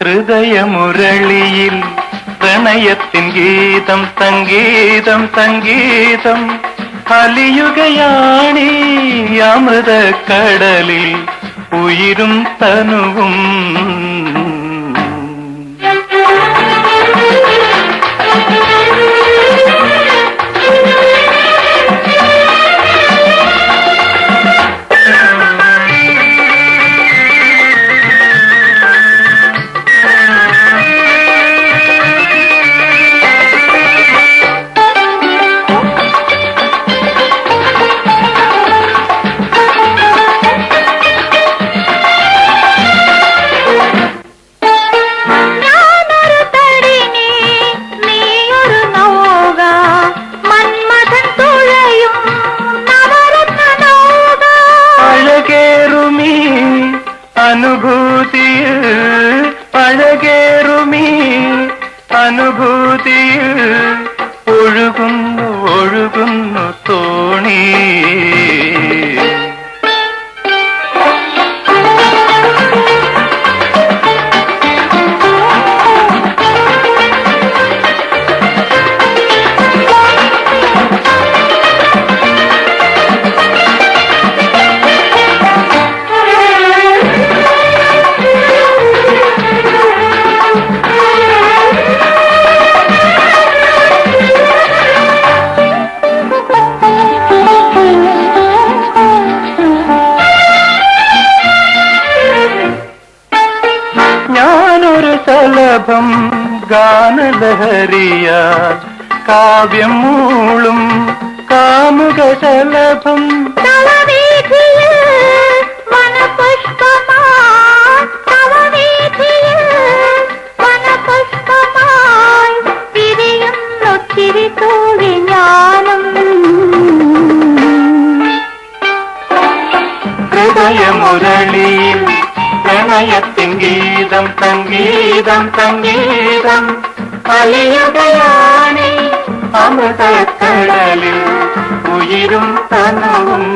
ஹிருதய முரளியில் பிரணயத்தின் கீதம் சங்கீதம் சங்கீதம் கலியுகையாணி அமிர்த கடலில் உயிரும் தனுவும் അഴകേറുമീ അനുഭൂതിയിൽ ശലഭം ഗാനലഹരിയ കാവ്യം മൂളും കാമുക ശലഭം തവവീഥിയിൽ വനപുഷ്പമായി சங்கீதம் சங்கீதம் சங்கீதம் அலையுடையானே அமிர்த கடலில் உயிரும் தனவும்